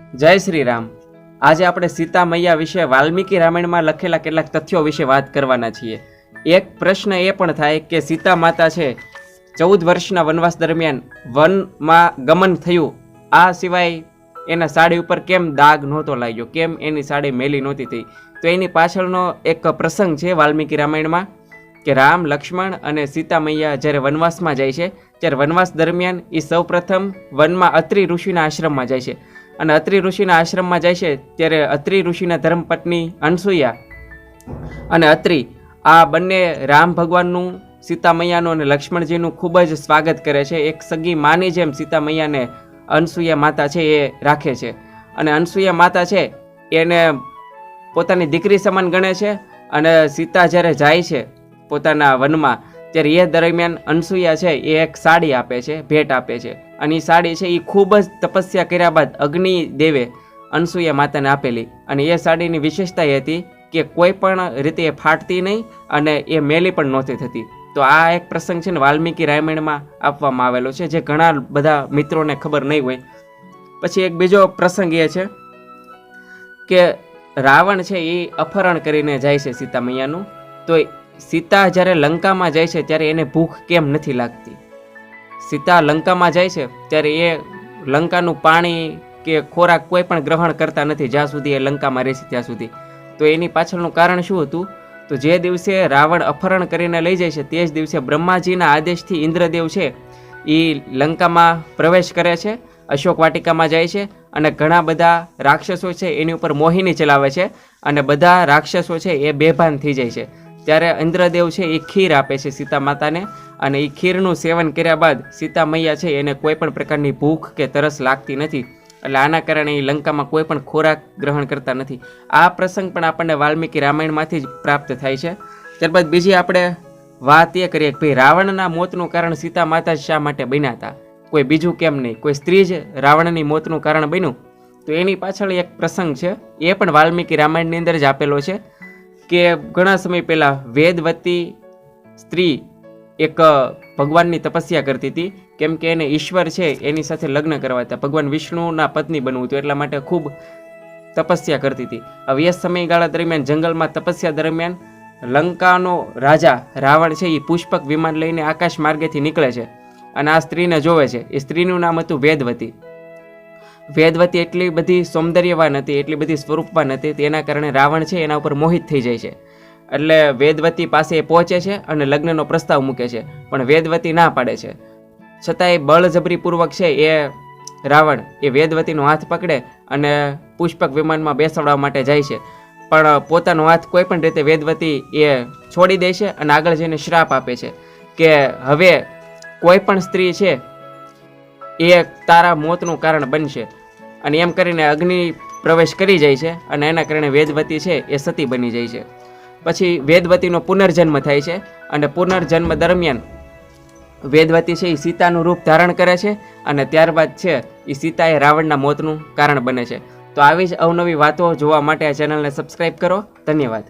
જય શ્રી રામ આજે આપણે સીતા મૈયા વિશે વાલ્મીકી રામાયણમાં લખેલા કેટલાક તથ્યો વિશે વાત કરવાના છીએ. એક પ્રશ્ન એ પણ થાય કે સીતા માતા છે, ચૌદ વર્ષના વનવાસ દરમિયાન વનમાં ગમન થયું. આ સિવાય એના સાડી ઉપર કેમ દાગ નહોતો લાગ્યો? કેમ એની સાડી મેલી નહોતી થઈ તો એની પાછળનો એક પ્રસંગ છે વાલ્મીકી રામાયણમાં, કે રામ, લક્ષ્મણ અને સીતા મૈયા જ્યારે વનવાસમાં જાય છે, ત્યારે વનવાસ દરમિયાન એ સૌપ્રથમ વનમાં અત્રિ ઋષિના આશ્રમમાં જાય છે. અને અત્રિ ઋષિના આશ્રમમાં જાય છે, ત્યારે અત્રિ ઋષિના ધર્મપત્ની અનસુયા અને અત્રિ આ બંને રામ ભગવાનનું સીતા મૈયાનું અને લક્ષ્મણજીનું ખૂબ જ સ્વાગત કરે છે. એક સગી માની જેમ સીતા મૈયાને અનસુયા માતા છે એ રાખે છે. અને અનસુયા માતા છે એને પોતાની દીકરી સમાન ગણે છે અને સીતા જ્યારે જાય છે પોતાના વનમાં, ત્યારે એ દરમિયાન અનસુયા છે એ એક સાડી આપે છે, ભેટ આપે છે. અને એ સાડી છે એ ખૂબ જ તપસ્યા કર્યા બાદ અગ્નિ દેવે અનસુયા માતાને આપેલી. અને એ સાડીની વિશેષતા એ હતી કે કોઈ પણ રીતે એ ફાટતી નહીં અને એ મેલી પણ નહોતી થતી. તો આ એક પ્રસંગ છે ને વાલ્મીકી રામાયણમાં આપવામાં આવેલો છે, જે ઘણા બધા મિત્રોને ખબર નહીં હોય. પછી એક બીજો પ્રસંગ એ છે કે રાવણ છે એ અપહરણ કરીને જાય છે સીતા મૈયાનું તો સીતા જ્યારે લંકામાં જાય છે, ત્યારે એને ભૂખ કેમ નથી લાગતી? સીતા લંકામાં જાય છે, ત્યારે એ લંકાનું પાણી કે ખોરાક કોઈ પણ ગ્રહણ કરતા નથી, જ્યાં સુધી એ લંકામાં રહેશે ત્યાં સુધી. તો એની પાછળનું કારણ શું હતું? તો જે દિવસે રાવણ અપહરણ કરીને લઈ જાય છે, તે જ દિવસે બ્રહ્માજીના આદેશથી ઇન્દ્રદેવ છે, એ લંકામાં પ્રવેશ કરે છે, અશોક વાટિકામાં જાય છે, અને ઘણા બધા રાક્ષસો છે એની ઉપર મોહિની ચલાવે છે, અને બધા રાક્ષસો છે એ બેભાન થઈ જાય છે. ત્યારે ઇન્દ્રદેવ છે એ ખીર આપે છે સીતા માતાને અને એ ખીરનું સેવન કર્યા બાદ સીતા મૈયા છે એને કોઈ પણ પ્રકારની ભૂખ કે તરસ લાગતી નથી. એટલે આના કારણે એ લંકામાં કોઈ પણ ખોરાક ગ્રહણ કરતા નથી. આ પ્રસંગ પણ આપણને વાલ્મીકી રામાયણમાંથી જ પ્રાપ્ત થાય છે. ત્યારબાદ બીજી આપણે વાત એ કરીએ કે ભાઈ રાવણના મોતનું કારણ સીતા માતા શા માટે બન્યા હતા? કોઈ બીજું કેમ નહીં? કોઈ સ્ત્રી જ રાવણની મોતનું કારણ બન્યું? તો એની પાછળ એક પ્રસંગ છે. એ પણ વાલ્મીકી રામાયણની અંદર જ આપેલો છે કે ઘણા સમય પહેલાં વેદવતી સ્ત્રી એક ભગવાનની તપસ્યા કરતી હતી. કેમ કે એને ઈશ્વર છે, એની સાથે લગ્ન કરવા હતા. ભગવાન વિષ્ણુના પત્ની બનવું હતું, એટલા માટે ખૂબ તપસ્યા કરતી હતી. આ વ્યસ્ત સમયગાળા દરમિયાન, જંગલમાં તપસ્યા દરમિયાન, લંકાનો રાજા રાવણ છે, એ પુષ્પક વિમાન લઈને આકાશ માર્ગેથી નીકળે છે. અને આ સ્ત્રીને જોવે છે. એ સ્ત્રીનું નામ હતું વેદવતી. વેદવતી એટલી બધી સૌંદર્યવાન હતી, એટલી બધી સ્વરૂપવાન હતી, તેના કારણે રાવણ છે, એના ઉપર મોહિત થઈ જાય છે. એટલે વેદવતી પાસે પહોંચે છે અને લગ્નનો પ્રસ્તાવ મૂકે છે. પણ વેદવતી ના પાડે છે. છતાં એ બળજબરીપૂર્વક છે એ રાવણ, એ વેદવતીનો હાથ પકડે અને પુષ્પક વિમાનમાં બેસાડવા માટે જાય છે. પણ પોતાનો હાથ કોઈ પણ રીતે વેદવતી એ છોડી દે છે અને આગળ જઈને શ્રાપ આપે છે કે હવે કોઈ પણ સ્ત્રી છે એ તારા મોતનું કારણ બનશે. અને એમ કરીને અગ્નિ પ્રવેશ કરી જાય છે અને એના કારણે વેદવતી છે એ સતી બની જાય છે. પછી વેદવતીનો પુનર્જન્મ થાય છે અને પુનર્જન્મ દરમિયાન વેદવતી છે એ સીતાનું રૂપ ધારણ કરે છે અને ત્યારબાદ છે એ સીતા એ રાવણના મોતનું કારણ બને છે. તો આવી જ અવનવી વાતો જોવા માટે આ ચેનલને સબસ્ક્રાઈબ કરો. ધન્યવાદ.